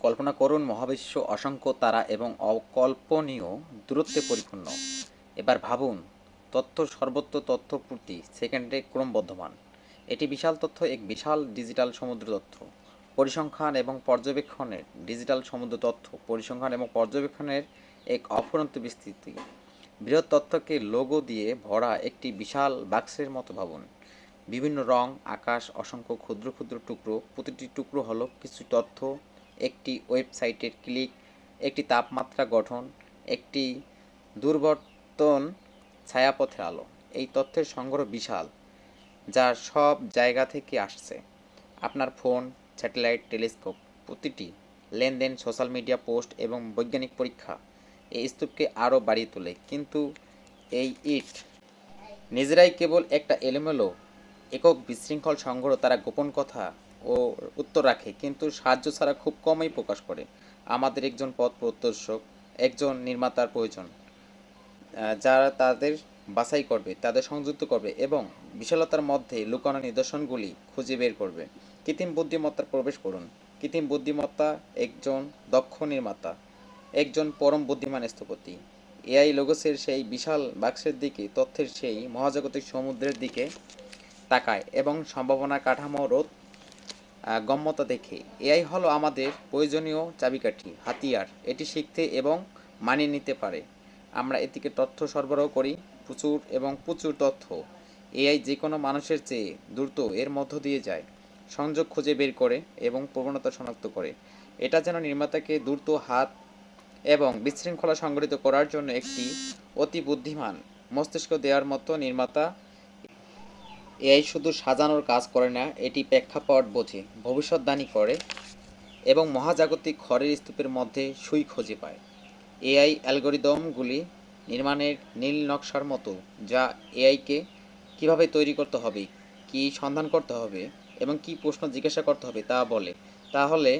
কল্পনা করুন, মহাবিশ্ব অসংখ্য তারা এবং অকল্পনীয় দূরত্বে পরিপূর্ণ। এবার ভাবুন, তথ্য সর্বত্র তথ্য প্রতি সেকেন্ডে ক্রমবর্ধমান এটি বিশাল তথ্য, এক বিশাল ডিজিটাল সমুদ্র তথ্য। পরিসংখ্যান এবং পর্যবেক্ষণের ডিজিটাল সমুদ্র তথ্য, পরিসংখ্যান এবং পর্যবেক্ষণের এক অফুরন্ত বিস্তৃতি। বৃহৎ তথ্যকে লোগো দিয়ে ভরা একটি বিশাল বাক্সের মতো ভাবুন। বিভিন্ন রং, আকাশ, অসংখ্য ক্ষুদ্র ক্ষুদ্র টুকরো, প্রতিটি টুকরো হলো কিছু তথ্য একটি ওয়েবসাইটের ক্লিক, একটি তাপমাত্রা গঠন, একটি দুর্বর্তন ছায়াপথে আলো। এই তথ্যের সংগ্রহ বিশাল, যা সব জায়গা থেকে আসছে। আপনার ফোন, স্যাটেলাইট, টেলিস্কোপ, প্রতিটি লেনদেন, সোশ্যাল মিডিয়া পোস্ট এবং বৈজ্ঞানিক পরীক্ষা এই স্তূপকে আরও বাড়িয়ে তোলে। কিন্তু এই ইট নিজেরাই কেবল একটা এলোমেলো, একক বিশৃঙ্খল সংগ্রহ, তারা গোপন কথা ও উত্তর রাখে, কিন্তু সাহায্য ছাড়া খুব কমই প্রকাশ করে। আমাদের একজন পথ প্রদর্শক, একজন নির্মাতার প্রয়োজন যারা তাদের বাছাই করবে, তাদের সংযুক্ত করবে এবং বিশালতার মধ্যে লুকানো নিদর্শনগুলি খুঁজে বের করবে। কৃত্রিম বুদ্ধিমত্তার প্রবেশ করুন। কৃত্রিম বুদ্ধিমত্তা একজন দক্ষ নির্মাতা, একজন পরম বুদ্ধিমান স্থপতি। এআই লোগোসের সেই বিশাল বাক্সের দিকে, তথ্যের সেই মহাজাগতিক সমুদ্রের দিকে তাকায় এবং সম্ভাবনা কাঠামো রোধ গম্যতা দেখে। এআই হলো আমাদের প্রয়োজনীয় চাবিকাঠি, হাতিয়ার। এটি শিখতে এবং মানিয়ে নিতে পারে। আমরা এটিকে তথ্য সরবরাহ করি, প্রচুর এবং প্রচুর তথ্য। এআই যে কোনো মানুষের চেয়ে দ্রুত এর মধ্য দিয়ে যায়, সংযোগ খুঁজে বের করে এবং প্রবণতা শনাক্ত করে। এটা যেন নির্মাতাকে দ্রুত হাত এবং বিশৃঙ্খলা সংগঠিত করার জন্য একটি অতি বুদ্ধিমান মস্তিষ্ক দেওয়ার মতো নির্মাতা এআই শুধু সাজানোর কাজ করে না, এটি প্রেক্ষাপট বোঝে ভবিষ্যৎবাণী করে এবং মহাজাগতিক খড়ের স্তূপের মধ্যে সুই খুঁজে পায়। এআই অ্যালগোরিদমগুলি নির্মাণের নীল নকশার মতো, যা এআইকে কীভাবে তৈরি করতে হবে, কি সন্ধান করতে হবে এবং কি প্রশ্ন জিজ্ঞাসা করতে হবে তা বলে। তাহলে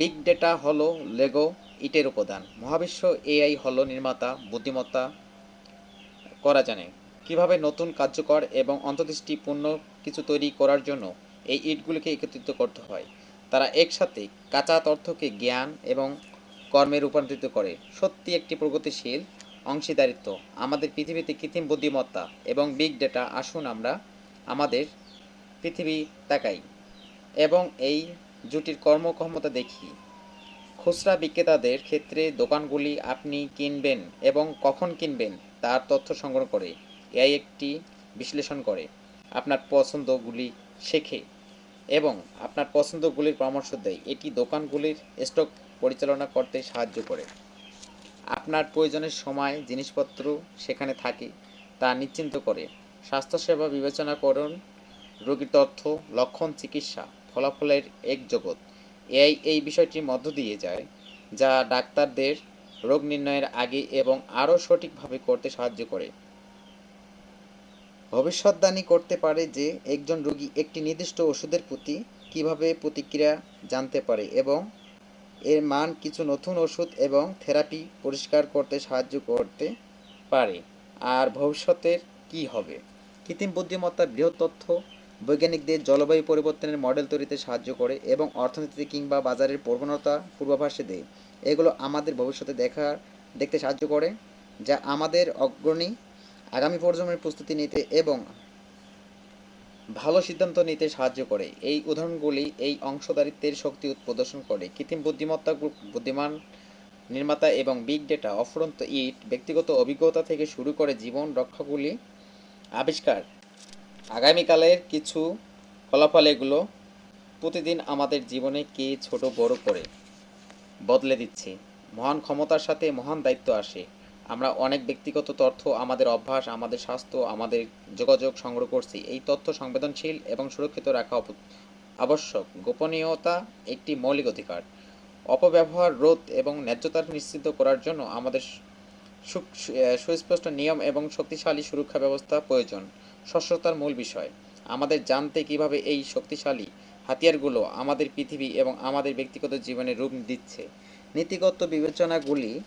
বিগ ডেটা হলো লেগো ইটের উপাদান। মহাবিশ্ব এআই হলো নির্মাতা, বুদ্ধিমত্তা করা জানে। কীভাবে নতুন কার্যকর এবং অন্তর্দৃষ্টিপূর্ণ কিছু তৈরি করার জন্য এই ইটগুলিকে একত্রিত করতে হয়। তারা একসাথে কাঁচা তথ্যকে জ্ঞান এবং কর্মে রূপান্তরিত করে। সত্যি একটি প্রগতিশীল অংশীদারিত্ব, আমাদের পৃথিবীতে কৃত্রিম বুদ্ধিমত্তা এবং বিগ ডেটা আসুন আমরা আমাদের পৃথিবী তাকাই এবং এই জুটির কর্মক্ষমতা দেখি। খুচরা বিক্রেতাদের ক্ষেত্রে দোকানগুলি আপনি কিনবেন এবং কখন কিনবেন, তার তথ্য সংগ্রহ করে। এআই একটি বিশ্লেষণ করে আপনার পছন্দগুলি শেখে এবং আপনার পছন্দগুলির পরামর্শ দেয়। এটি দোকানগুলির স্টক পরিচালনা করতে সাহায্য করে। আপনার প্রয়োজনের সময় জিনিসপত্র সেখানে থাকে তা নিশ্চিন্ত করে। স্বাস্থ্যসেবা বিবেচনা করুন রোগীর তথ্য, লক্ষণ, চিকিৎসা, ফলাফলের এক জগৎ। এআই এই বিষয়টির মধ্য দিয়ে যায়, যা ডাক্তারদের রোগ নির্ণয়ের আগে এবং আরও সঠিকভাবে করতে সাহায্য করে। ভবিষ্যৎবাণী করতে পারে যে একজন রোগী একটি নির্দিষ্ট ওষুধের প্রতি কীভাবে প্রতিক্রিয়া জানতে পারে এবং এর মান কিছু নতুন ওষুধ এবং থেরাপি পরিষ্কার করতে সাহায্য করতে পারে। আর ভবিষ্যতের কি হবে? কৃত্রিম বুদ্ধিমত্তার বৃহৎ তথ্য বৈজ্ঞানিকদের জলবায়ু পরিবর্তনের মডেল তৈরিতে সাহায্য করে এবং অর্থনীতি কিংবা বাজারের প্রবণতা পূর্বাভাসে দেয়। এগুলো আমাদের ভবিষ্যতে দেখার, দেখতে সাহায্য করে, যা আমাদের অগ্রণী আগামী প্রজন্মের প্রস্তুতি নিতে এবং ভালো সিদ্ধান্ত নিতে সাহায্য করে। এই উদাহরণগুলি এই অংশদারিত্বের শক্তি প্রদর্শন করে। কৃত্রিম বুদ্ধিমত্তা, বুদ্ধিমান নির্মাতা এবং বিগ ডেটা অফরন্ত ইট, ব্যক্তিগত অভিজ্ঞতা থেকে শুরু করে জীবন রক্ষাগুলি আবিষ্কার। আগামীকালের কিছু ফলাফল এগুলো প্রতিদিন আমাদের জীবনে কে ছোট বড় করে বদলে দিচ্ছে। মহান ক্ষমতার সাথে মহান দায়িত্ব আসে। আমরা অনেক ব্যক্তিগত তথ্য, আমাদের অভ্যাস, আমাদের স্বাস্থ্য, আমাদের যোগাযোগ সংগ্রহ করছি। এই তথ্য সংবেদনশীল এবং সুরক্ষিত রাখা আবশ্যক। গোপনীয়তা একটি মৌলিক অধিকার। অপব্যবহার, রোধ এবং ন্যায্যতা নিশ্চিত করার জন্য আমাদের সুস্পষ্ট নিয়ম এবং শক্তিশালী সুরক্ষা ব্যবস্থা প্রয়োজন। স্বচ্ছতার মূল বিষয়। আমাদের জানতে কীভাবে এই শক্তিশালী হাতিয়ারগুলো আমাদের পৃথিবী এবং আমাদের ব্যক্তিগত জীবনে রূপ দিচ্ছে। নীতিগত বিবেচনাগুলি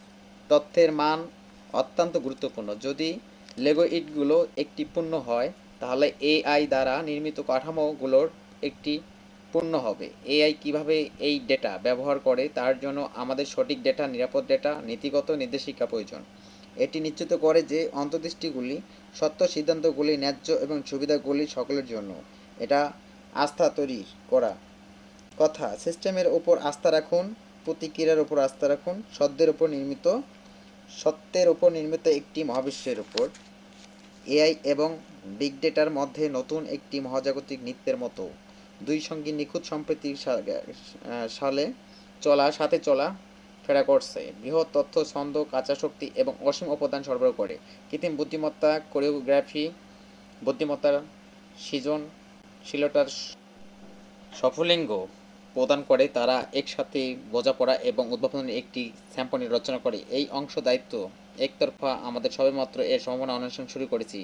তথ্যের মান অত্যন্ত গুরুত্বপূর্ণ। যদি লেগো ইটগুলো একটি পূর্ণ হয়, তাহলে এআই দ্বারা নির্মিত কাঠামোগুলোর একটি পূর্ণ হবে। এআই কীভাবে এই ডেটা ব্যবহার করে, তার জন্য আমাদের সঠিক ডেটা নিরাপদ ডেটা নীতিগত নির্দেশিকা প্রয়োজন। এটি নিশ্চিত করে যে অন্তর্দৃষ্টিগুলি, সত্য সিদ্ধান্তগুলি, ন্যায্য এবং সুবিধাগুলি সকলের জন্য। এটা আস্থা তৈরি করা কথা। সিস্টেমের ওপর আস্থা রাখুন, প্রতিক্রিয়ার ওপর আস্থা রাখুন সত্যের ওপর নির্মিত সত্যের ওপর নির্মিত একটি মহাবিশ্বের উপর। এআই এবং বিগ ডেটার মধ্যে নতুন একটি মহাজাগতিক নৃত্যের মতো। দুই সঙ্গী নিখুঁত সম্প্রতি সালে চলা, সাথে চলা ফেরা করছে। বৃহৎ তথ্য, ছন্দ, কাঁচা শক্তি এবং অসীম উপাদান সরবরাহ করে। কৃত্রিম বুদ্ধিমত্তা, কোরিওগ্রাফি, বুদ্ধিমত্তার সৃজনশীলতার সফলিঙ্গ প্রদান করে, তারা একসাথে বোঝাপড়া এবং উদ্ভাবনের একটি স্যাম্পনি রচনা করে। এই অংশ দায়িত্ব একতরফা আমাদের সবেমাত্র এর সম্ভাবনা অন্বেষণ শুরু করেছি।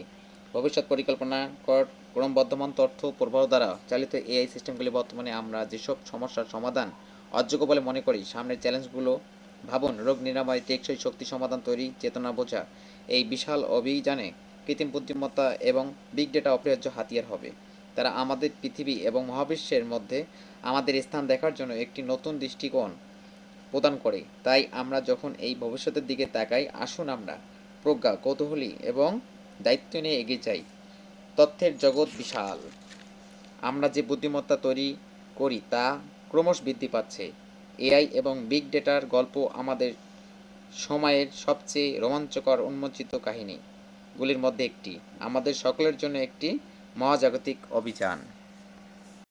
ভবিষ্যৎ পরিকল্পনা কর ক্রমবর্ধমান তথ্য প্রবাহ দ্বারা চালিত এআই সিস্টেমগুলি বর্তমানে আমরা যেসব সমস্যার সমাধান অযোগ্য বলে মনে করি, সামনের চ্যালেঞ্জগুলো ভাবুন। রোগ নিরাময়, টেকসই শক্তি সমাধান তৈরি, চেতনা বোঝা। এই বিশাল অভিযানে কৃত্রিম বুদ্ধিমত্তা এবং বিগ ডেটা অপরিহার্য হাতিয়ার হবে। তারা আমাদের পৃথিবী এবং মহাবিশ্বের মধ্যে আমাদের স্থান দেখার জন্য একটি নতুন দৃষ্টিকোণ প্রদান করে। তাই আমরা যখন এই ভবিষ্যতের দিকে তাকাই, আসুন আমরা প্রজ্ঞা, কৌতূহলী এবং দায়িত্ব নিয়ে এগিয়ে যাই। তথ্যের জগৎ বিশাল। আমরা যে বুদ্ধিমত্তা তৈরি করি, তা ক্রমশ বৃদ্ধি পাচ্ছে। এআই এবং বিগ ডেটার গল্প আমাদের সময়ের সবচেয়ে রোমাঞ্চকর উন্মোচিত কাহিনীগুলির মধ্যে একটি। আমাদের সকলের জন্য একটি মহাজাগতিক অভিযান।